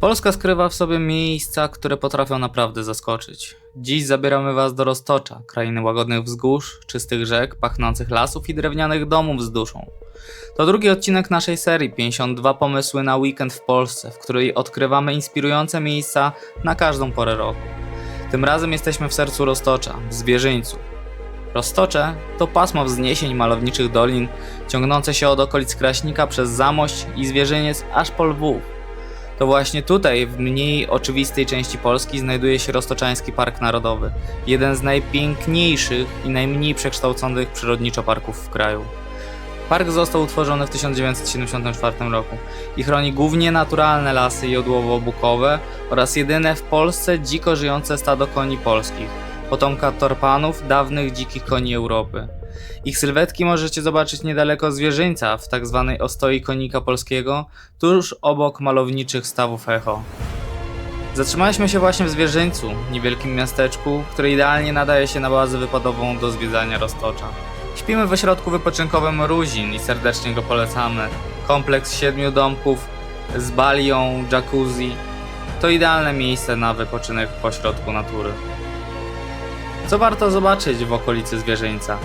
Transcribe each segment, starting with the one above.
Polska skrywa w sobie miejsca, które potrafią naprawdę zaskoczyć. Dziś zabieramy Was do Roztocza, krainy łagodnych wzgórz, czystych rzek, pachnących lasów i drewnianych domów z duszą. To drugi odcinek naszej serii 52 pomysły na weekend w Polsce, w której odkrywamy inspirujące miejsca na każdą porę roku. Tym razem jesteśmy w sercu Roztocza, w Zwierzyńcu. Roztocze to pasmo wzniesień malowniczych dolin, ciągnące się od okolic Kraśnika przez Zamość i Zwierzyniec aż po Lwów. To właśnie tutaj, w mniej oczywistej części Polski, znajduje się Roztoczański Park Narodowy, jeden z najpiękniejszych i najmniej przekształconych przyrodniczo parków w kraju. Park został utworzony w 1974 roku i chroni głównie naturalne lasy jodłowo-bukowe oraz jedyne w Polsce dziko żyjące stado koni polskich, potomka torpanów, dawnych dzikich koni Europy. Ich sylwetki możecie zobaczyć niedaleko zwierzyńca w tak zwanej ostoi konika polskiego, tuż obok malowniczych stawów echo. Zatrzymaliśmy się właśnie w Zwierzyńcu, niewielkim miasteczku, które idealnie nadaje się na bazę wypadową do zwiedzania Roztocza. Śpimy w ośrodku wypoczynkowym Ruzin i serdecznie go polecamy. Kompleks siedmiu domków z balią, jacuzzi. To idealne miejsce na wypoczynek pośrodku natury. Co warto zobaczyć w okolicy Zwierzyńca?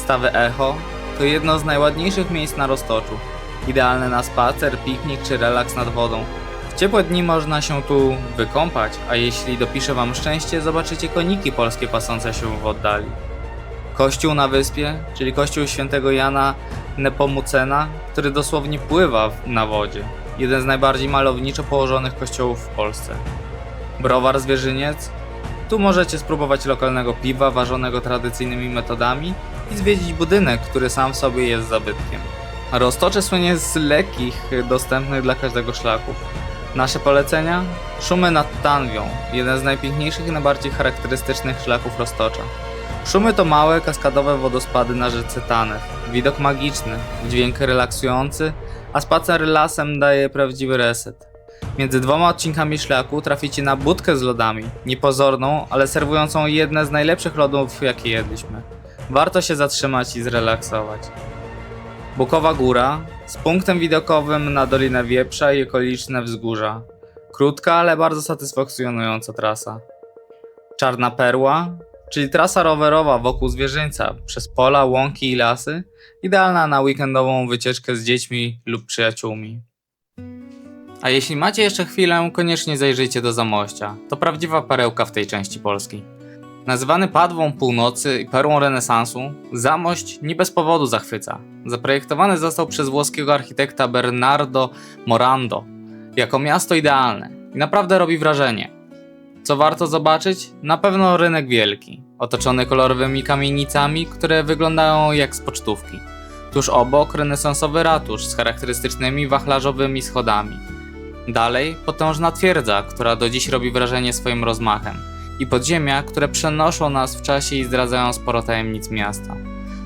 Stawy Echo to jedno z najładniejszych miejsc na Roztoczu. Idealne na spacer, piknik czy relaks nad wodą. W ciepłe dni można się tu wykąpać, a jeśli dopisze Wam szczęście, zobaczycie koniki polskie pasące się w oddali. Kościół na wyspie, czyli kościół świętego Jana Nepomucena, który dosłownie pływa na wodzie. Jeden z najbardziej malowniczo położonych kościołów w Polsce. Browar Zwierzyniec. Tu możecie spróbować lokalnego piwa ważonego tradycyjnymi metodami i zwiedzić budynek, który sam w sobie jest zabytkiem. Roztocze słynie z lekkich, dostępnych dla każdego szlaków. Nasze polecenia? Szumy nad Tanwią, jeden z najpiękniejszych i najbardziej charakterystycznych szlaków Roztocza. Szumy to małe, kaskadowe wodospady na rzece Tanew. Widok magiczny, dźwięk relaksujący, a spacer lasem daje prawdziwy reset. Między dwoma odcinkami szlaku traficie na budkę z lodami, niepozorną, ale serwującą jedne z najlepszych lodów, jakie jedliśmy. Warto się zatrzymać i zrelaksować. Bukowa Góra z punktem widokowym na Dolinę Wieprza i okoliczne wzgórza. Krótka, ale bardzo satysfakcjonująca trasa. Czarna Perła, czyli trasa rowerowa wokół zwierzyńca, przez pola, łąki i lasy, idealna na weekendową wycieczkę z dziećmi lub przyjaciółmi. A jeśli macie jeszcze chwilę, koniecznie zajrzyjcie do Zamościa. To prawdziwa perełka w tej części Polski. Nazywany Padwą Północy i perłą renesansu, Zamość nie bez powodu zachwyca. Zaprojektowany został przez włoskiego architekta Bernardo Morando jako miasto idealne i naprawdę robi wrażenie. Co warto zobaczyć? Na pewno rynek wielki, otoczony kolorowymi kamienicami, które wyglądają jak z pocztówki. Tuż obok renesansowy ratusz z charakterystycznymi wachlarzowymi schodami. Dalej potężna twierdza, która do dziś robi wrażenie swoim rozmachem. I podziemia, które przenoszą nas w czasie i zdradzają sporo tajemnic miasta.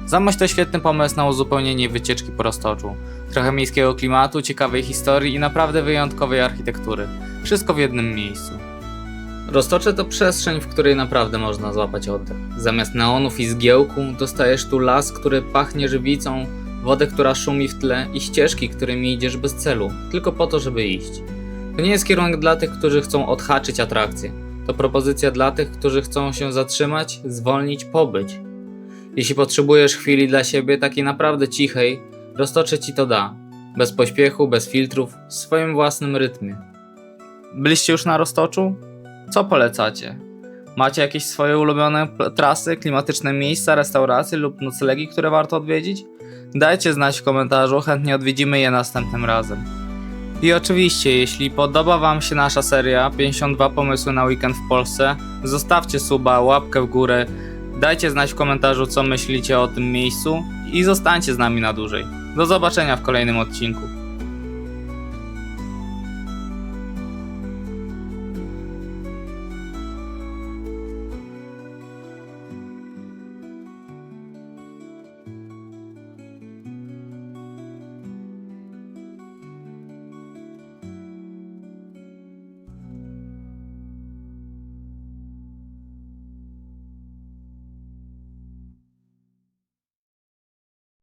Zamość to świetny pomysł na uzupełnienie wycieczki po Roztoczu. Trochę miejskiego klimatu, ciekawej historii i naprawdę wyjątkowej architektury. Wszystko w jednym miejscu. Roztocze to przestrzeń, w której naprawdę można złapać oddech. Zamiast neonów i zgiełku dostajesz tu las, który pachnie żywicą, wodę, która szumi w tle i ścieżki, którymi idziesz bez celu, tylko po to, żeby iść. To nie jest kierunek dla tych, którzy chcą odhaczyć atrakcję. To propozycja dla tych, którzy chcą się zatrzymać, zwolnić, pobyć. Jeśli potrzebujesz chwili dla siebie, takiej naprawdę cichej, roztocze ci to da. Bez pośpiechu, bez filtrów, w swoim własnym rytmie. Byliście już na Roztoczu? Co polecacie? Macie jakieś swoje ulubione trasy, klimatyczne miejsca, restauracje lub noclegi, które warto odwiedzić? Dajcie znać w komentarzu, chętnie odwiedzimy je następnym razem. I oczywiście, jeśli podoba Wam się nasza seria 52 pomysły na weekend w Polsce, zostawcie suba, łapkę w górę, dajcie znać w komentarzu, co myślicie o tym miejscu i zostańcie z nami na dłużej. Do zobaczenia w kolejnym odcinku.